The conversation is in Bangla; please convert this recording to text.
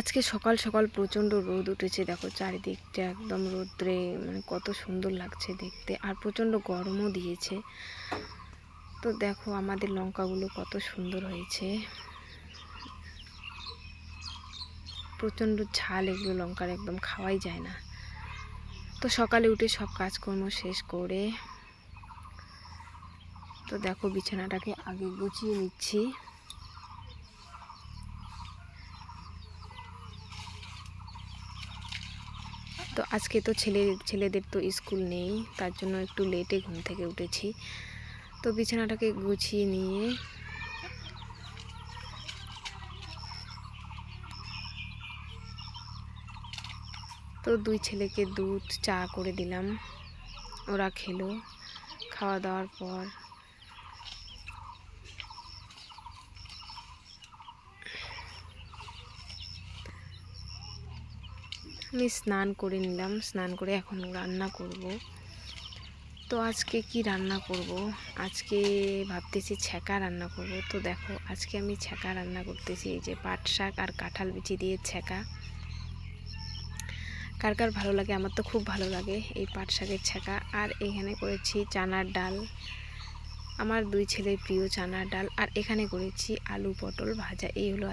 আজকে সকাল সকাল প্রচণ্ড রোদ উঠেছে। দেখো চারিদিকটা একদম রোদ্রে মানে কত সুন্দর লাগছে দেখতে। আর প্রচণ্ড গরমও দিয়েছে। তো দেখো আমাদের লঙ্কাগুলো কত সুন্দর হয়েছে। প্রচণ্ড ঝাল এগুলো লঙ্কার একদম খাওয়াই যায় না। তো সকালে উঠে সব কাজকর্ম শেষ করে তো দেখো বিছানাটাকে আগে গুছিয়ে নিচ্ছি। তো আজকে তো ছেলে, ছেলেদের তো স্কুল নেই, তার জন্য একটু লেটে ঘুম থেকে উঠেছি। তো বিছানাটাকে গুছিয়ে নিয়ে তো দুই ছেলেকে দুধ, চা করে দিলাম। ওরা খেলো। খাওয়া দাওয়ার পর আমি স্নান করে নিলাম, স্নান করে এখন রান্না করব। তো আজকে কি রান্না করব? আজকে ভাবতেছি ছ্যাঁকা রান্না করব। তো দেখো, আজকে আমি ছ্যাঁকা রান্না করতেছি। এই যে পাট শাক আর কাঁঠাল বিচি দিয়ে ছ্যাঁকা। কার কার ভালো লাগে? আমার তো খুব ভালো লাগে এই পাট শাকের ছ্যাঁকা। আর এখানে করেছি চানার ডাল। আমার দুই ছেলের প্রিয় চানার ডাল। আর এখানে করেছি আলু পটল ভাজা। এই হলো